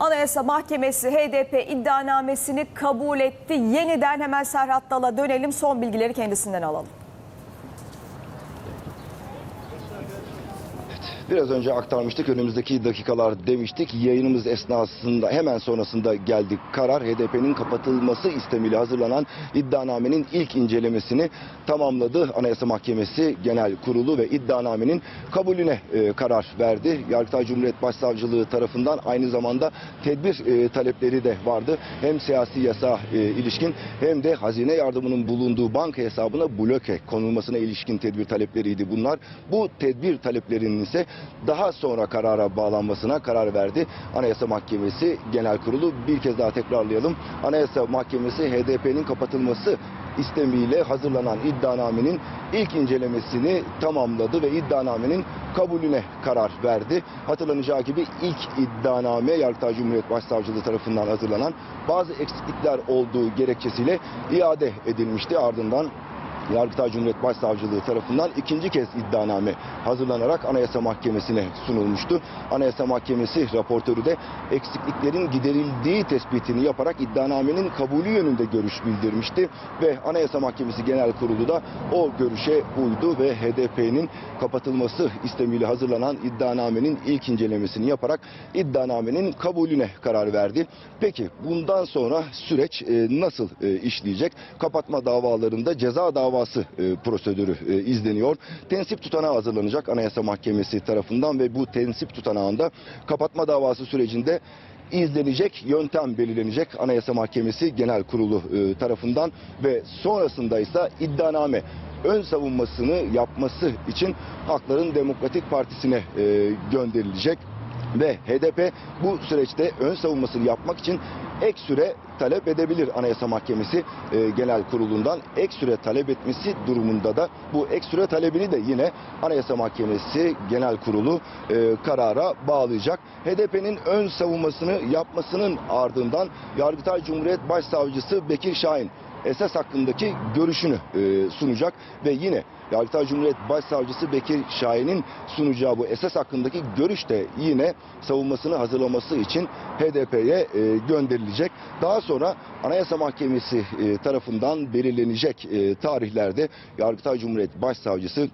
Anayasa Mahkemesi HDP iddianamesini kabul etti. Yeniden hemen Serhat Dal'a dönelim. Son bilgileri kendisinden alalım. Biraz önce aktarmıştık önümüzdeki dakikalar demiştik. Yayınımız esnasında hemen sonrasında geldik. Karar HDP'nin kapatılması istemiyle hazırlanan iddianamenin ilk incelemesini tamamladı. Anayasa Mahkemesi Genel Kurulu ve iddianamenin kabulüne e, karar verdi. Yargıtay Cumhuriyet Başsavcılığı tarafından aynı zamanda tedbir e, talepleri de vardı. Hem siyasi yasa e, ilişkin hem de hazine yardımının bulunduğu banka hesabına bloke konulmasına ilişkin tedbir talepleriydi bunlar. Bu tedbir taleplerinin ise daha sonra karara bağlanmasına karar verdi. Anayasa Mahkemesi Genel Kurulu bir kez daha tekrarlayalım. Anayasa Mahkemesi HDP'nin kapatılması istemiyle hazırlanan iddianamenin ilk incelemesini tamamladı ve iddianamenin kabulüne karar verdi. Hatırlanacağı gibi ilk iddianame Yargıtay Cumhuriyet Başsavcılığı tarafından hazırlanan bazı eksiklikler olduğu gerekçesiyle iade edilmişti. Ardından Yargıtay Cumhuriyet Başsavcılığı tarafından ikinci kez iddianame hazırlanarak Anayasa Mahkemesi'ne sunulmuştu. Anayasa Mahkemesi raportörü de eksikliklerin giderildiği tespitini yaparak iddianamenin kabulü yönünde görüş bildirmişti ve Anayasa Mahkemesi Genel Kurulu da o görüşe uydu ve HDP'nin kapatılması istemiyle hazırlanan iddianamenin ilk incelemesini yaparak iddianamenin kabulüne karar verdi. Peki bundan sonra süreç e, nasıl e, işleyecek? Kapatma davalarında ceza davası e, prosedürü e, izleniyor. Tensip tutanağı hazırlanacak Anayasa Mahkemesi tarafından ve bu tensip tutanağında kapatma davası sürecinde izlenecek yöntem belirlenecek Anayasa Mahkemesi Genel Kurulu e, tarafından ve sonrasında ise iddianame ön savunmasını yapması için Hakların Demokratik Partisi'ne e, gönderilecek ve HDP bu süreçte ön savunmasını yapmak için ek süre talep edebilir Anayasa Mahkemesi e, Genel Kurulu'ndan. Ek süre talep etmesi durumunda da bu ek süre talebini de yine Anayasa Mahkemesi Genel Kurulu e, karara bağlayacak. HDP'nin ön savunmasını yapmasının ardından Yargıtay Cumhuriyet Başsavcısı Bekir Şahin esas hakkındaki görüşünü e, sunacak ve yine Yargıtay Cumhuriyet Başsavcısı Bekir Şahin'in sunacağı bu esas hakkındaki görüş de yine savunmasını hazırlaması için HDP'ye e, gönderilecek. Daha sonra Anayasa Mahkemesi e, tarafından belirlenecek e, tarihlerde Yargıtay Cumhuriyet Başsavcısı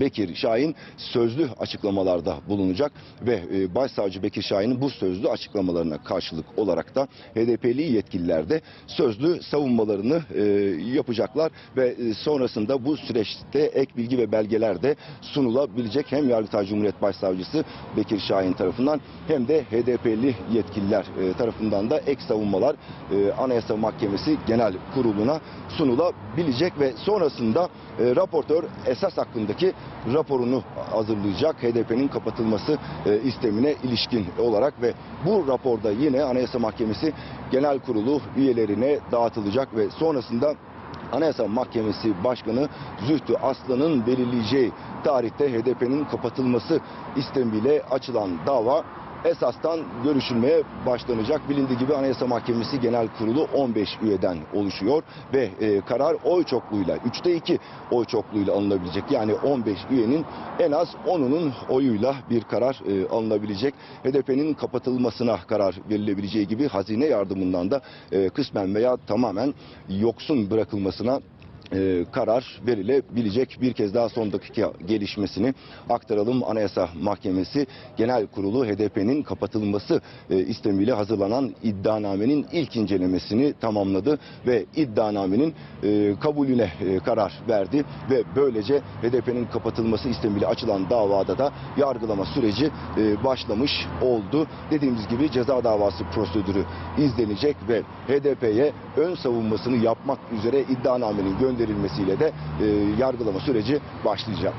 Bekir Şahin sözlü açıklamalarda bulunacak ve e, Başsavcı Bekir Şahin'in bu sözlü açıklamalarına karşılık olarak da HDP'li yetkililer de sözlü savunmalarını e, yapacaklar ve e, sonrasında bu süreçte ek bilgi ve belgeler de sunulabilecek hem Yargıtay Cumhuriyet Başsavcısı Bekir Şahin tarafından hem de HDP'li yetkililer tarafından da ek savunmalar Anayasa Mahkemesi Genel Kurulu'na sunulabilecek ve sonrasında raportör esas hakkındaki raporunu hazırlayacak HDP'nin kapatılması e, istemine ilişkin olarak ve bu raporda yine Anayasa Mahkemesi Genel Kurulu üyelerine dağıtılacak ve sonrasında Anayasa Mahkemesi Başkanı Zühtü Aslan'ın belirleyeceği tarihte HDP'nin kapatılması istemiyle açılan dava esastan görüşülmeye başlanacak. Bilindiği gibi Anayasa Mahkemesi Genel Kurulu 15 üyeden oluşuyor ve e, karar oy çokluğuyla 3'te 2 oy çokluğuyla alınabilecek. Yani 15 üyenin en az 10'unun oyuyla bir karar e, alınabilecek. HDP'nin kapatılmasına karar verilebileceği gibi hazine yardımından da e, kısmen veya tamamen yoksun bırakılmasına e, karar verilebilecek. Bir kez daha son dakika gelişmesini aktaralım. Anayasa Mahkemesi Genel Kurulu HDP'nin kapatılması e, istemiyle hazırlanan iddianamenin ilk incelemesini tamamladı ve iddianamenin e, kabulüne e, karar verdi ve böylece HDP'nin kapatılması istemiyle açılan davada da yargılama süreci başlamış oldu. Dediğimiz gibi ceza davası prosedürü izlenecek ve HDP'ye ön savunmasını yapmak üzere iddianamenin gönderilmesiyle de e, yargılama süreci başlayacak.